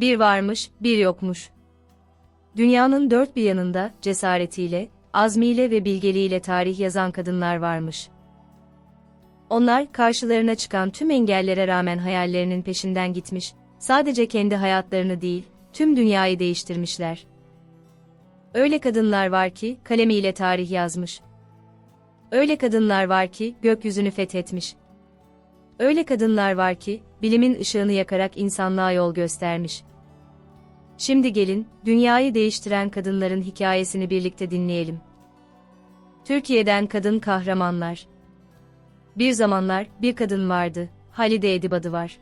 Bir varmış, bir yokmuş. Dünyanın dört bir yanında cesaretiyle, azmiyle ve bilgeliğiyle tarih yazan kadınlar varmış. Onlar karşılarına çıkan tüm engellere rağmen hayallerinin peşinden gitmiş, sadece kendi hayatlarını değil, tüm dünyayı değiştirmişler. Öyle kadınlar var ki kalemiyle tarih yazmış. Öyle kadınlar var ki gökyüzünü fethetmiş. Öyle kadınlar var ki bilimin ışığını yakarak insanlığa yol göstermiş. Şimdi gelin, dünyayı değiştiren kadınların hikayesini birlikte dinleyelim. Türkiye'den kadın kahramanlar. Bir zamanlar bir kadın vardı, Halide Edip adı var.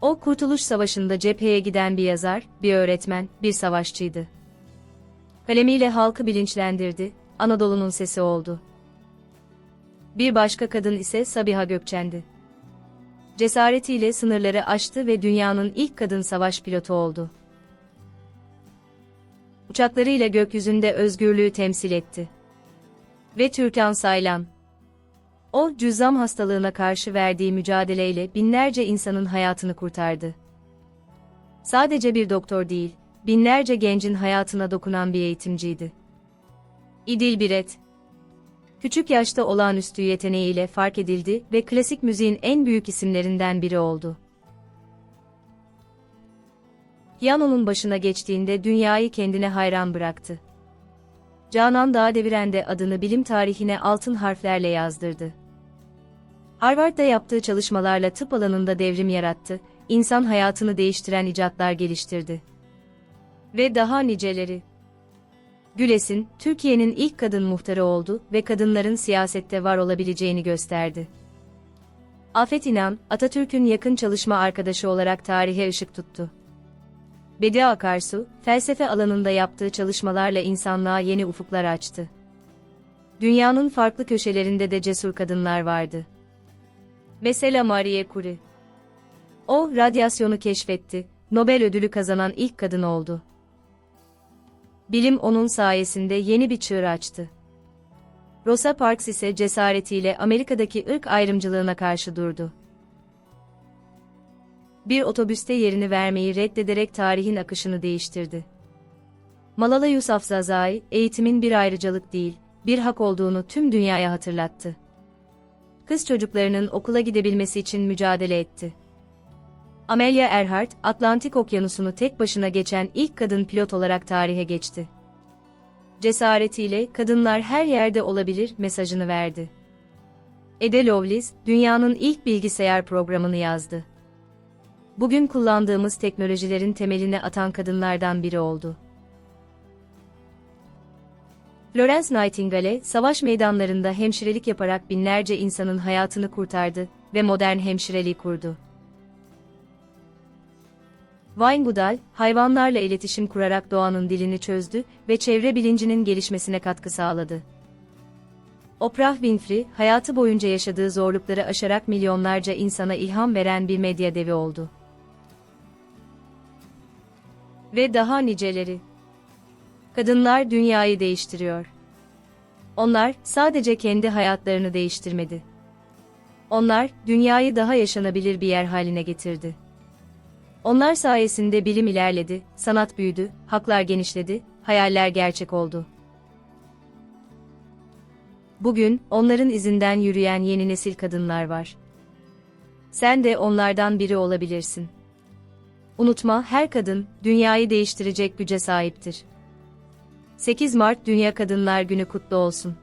O Kurtuluş Savaşı'nda cepheye giden bir yazar, bir öğretmen, bir savaşçıydı. Kalemiyle halkı bilinçlendirdi, Anadolu'nun sesi oldu. Bir başka kadın ise Sabiha Gökçen'di. Cesaretiyle sınırları aştı ve dünyanın ilk kadın savaş pilotu oldu. Uçaklarıyla gökyüzünde özgürlüğü temsil etti. Ve Türkan Saylan. O, cüzzam hastalığına karşı verdiği mücadeleyle binlerce insanın hayatını kurtardı. Sadece bir doktor değil, binlerce gencin hayatına dokunan bir eğitimciydi. İdil Biret. Küçük yaşta olağanüstü yeteneğiyle fark edildi ve klasik müziğin en büyük isimlerinden biri oldu. Piyano'nun başına geçtiğinde dünyayı kendine hayran bıraktı. Canan Dağdeviren de adını bilim tarihine altın harflerle yazdırdı. Harvard'da yaptığı çalışmalarla tıp alanında devrim yarattı, insan hayatını değiştiren icatlar geliştirdi. Ve daha niceleri. Gülesin, Türkiye'nin ilk kadın muhtarı oldu ve kadınların siyasette var olabileceğini gösterdi. Afet İnan, Atatürk'ün yakın çalışma arkadaşı olarak tarihe ışık tuttu. Bediye Akarsu, felsefe alanında yaptığı çalışmalarla insanlığa yeni ufuklar açtı. Dünyanın farklı köşelerinde de cesur kadınlar vardı. Mesela Marie Curie. O, radyasyonu keşfetti, Nobel ödülü kazanan ilk kadın oldu. Bilim onun sayesinde yeni bir çığır açtı. Rosa Parks ise cesaretiyle Amerika'daki ırk ayrımcılığına karşı durdu. Bir otobüste yerini vermeyi reddederek tarihin akışını değiştirdi. Malala Yousafzai, eğitimin bir ayrıcalık değil, bir hak olduğunu tüm dünyaya hatırlattı. Kız çocuklarının okula gidebilmesi için mücadele etti. Amelia Earhart, Atlantik Okyanusu'nu tek başına geçen ilk kadın pilot olarak tarihe geçti. Cesaretiyle kadınlar her yerde olabilir mesajını verdi. Ada Lovelace, dünyanın ilk bilgisayar programını yazdı. Bugün kullandığımız teknolojilerin temelini atan kadınlardan biri oldu. Florence Nightingale, savaş meydanlarında hemşirelik yaparak binlerce insanın hayatını kurtardı ve modern hemşireliği kurdu. Wayne Goodall, hayvanlarla iletişim kurarak doğanın dilini çözdü ve çevre bilincinin gelişmesine katkı sağladı. Oprah Winfrey, hayatı boyunca yaşadığı zorlukları aşarak milyonlarca insana ilham veren bir medya devi oldu. Ve daha niceleri. Kadınlar dünyayı değiştiriyor. Onlar sadece kendi hayatlarını değiştirmedi. Onlar dünyayı daha yaşanabilir bir yer haline getirdi. Onlar sayesinde bilim ilerledi, sanat büyüdü, haklar genişledi, hayaller gerçek oldu. Bugün onların izinden yürüyen yeni nesil kadınlar var. Sen de onlardan biri olabilirsin. Unutma, her kadın dünyayı değiştirecek güce sahiptir. 8 Mart Dünya Kadınlar Günü kutlu olsun.